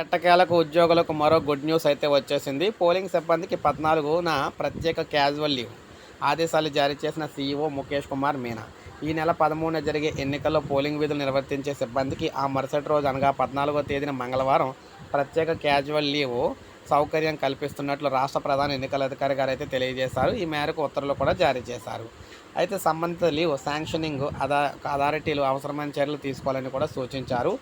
ఎట్టకేలకు ఉద్యోగులకు మరో గుడ్ న్యూస్ అయితే వచ్చేసింది. పోలింగ్ సిబ్బందికి పద్నాలుగున ప్రత్యేక క్యాజువల్ లీవ్ ఆదేశాలు జారీ చేసిన సీఈఓ ముఖేష్ కుమార్ మీనా. ఈ నెల పదమూడున జరిగే ఎన్నికల్లో పోలింగ్ విధులు నిర్వర్తించే సిబ్బందికి ఆ మరుసటి రోజు అనగా పద్నాలుగో తేదీన మంగళవారం ప్రత్యేక క్యాజువల్ లీవ్ సౌకర్యం కల్పిస్తున్నట్లు రాష్ట్ర ప్రధాన ఎన్నికల అధికారి గారు అయితే తెలియజేశారు. ఈ మేరకు ఉత్తర్వులు కూడా జారీ చేశారు. అయితే సంబంధిత లీవ్ శాంక్షనింగ్ అథా అథారిటీలు అవసరమైన చర్యలు తీసుకోవాలని కూడా సూచించారు.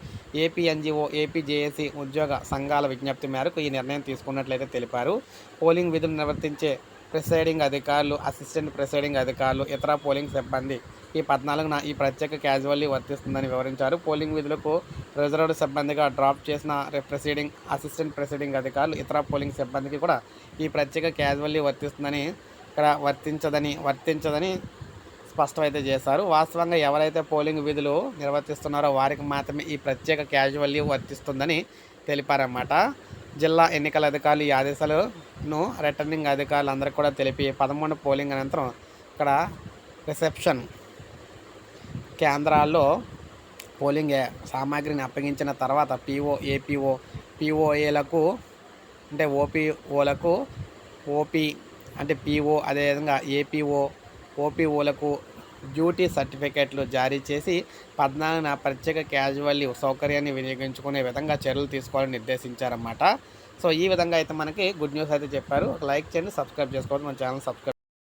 ఏపీ ఎన్జిఓ ఏపీ జేఏసీ ఉద్యోగ సంఘాల విజ్ఞప్తి మేరకు ఈ నిర్ణయం తీసుకున్నట్లయితే తెలిపారు. పోలింగ్ విధులు నిర్వర్తించే ప్రిసైడింగ్ అధికారులు అసిస్టెంట్ ప్రిసైడింగ్ అధికారులు ఇతర పోలింగ్ సిబ్బంది ఈ పద్నాలుగున ఈ ప్రత్యేక క్యాజువల్లీ వర్తిస్తుందని వివరించారు. పోలింగ్ విధులకు రిజర్వ్డ్ సిబ్బందిగా డ్రాప్ చేసిన ప్రెసిడింగ్ అసిస్టెంట్ ప్రెసిడింగ్ అధికారులు ఇతర పోలింగ్ సిబ్బందికి కూడా ఈ ప్రత్యేక క్యాజువల్లీ వర్తిస్తుందని ఇక్కడ వర్తించదని వర్తించదని స్పష్టమైతే చేశారు. వాస్తవంగా ఎవరైతే పోలింగ్ విధులు నిర్వర్తిస్తున్నారో వారికి మాత్రమే ఈ ప్రత్యేక క్యాజువల్లీ వర్తిస్తుందని తెలిపారన్నమాట. జిల్లా ఎన్నికల అధికారులు ఈ ఆదేశాలను రిటర్నింగ్ అధికారులు అందరికీ కూడా తెలిపి పదమూడు పోలింగ్ అనంతరం ఇక్కడ రిసెప్షన్ కేంద్రాల్లో పోలింగ్ సామాగ్రిని అప్పగించిన తర్వాత పీఓ ఏపీఓ పీఓఏలకు అంటే ఓపీఓలకు ఓపీ అంటే పీఓ అదేవిధంగా ఏపీఓ ఓపీఓలకు డ్యూటీ సర్టిఫికేట్లు జారీ చేసి పద్నాలుగున ప్రత్యేక క్యాజువల్లీ సౌకర్యాన్ని వినియోగించుకునే విధంగా చర్యలు తీసుకోవాలని నిర్దేశించారన్నమాట. సో ఈ విధంగా అయితే మనకి గుడ్ న్యూస్ అయితే చెప్పారు. లైక్ చేయండి సబ్స్క్రైబ్ చేసుకోవాలి మన ఛానల్ సబ్స్క్రైబ్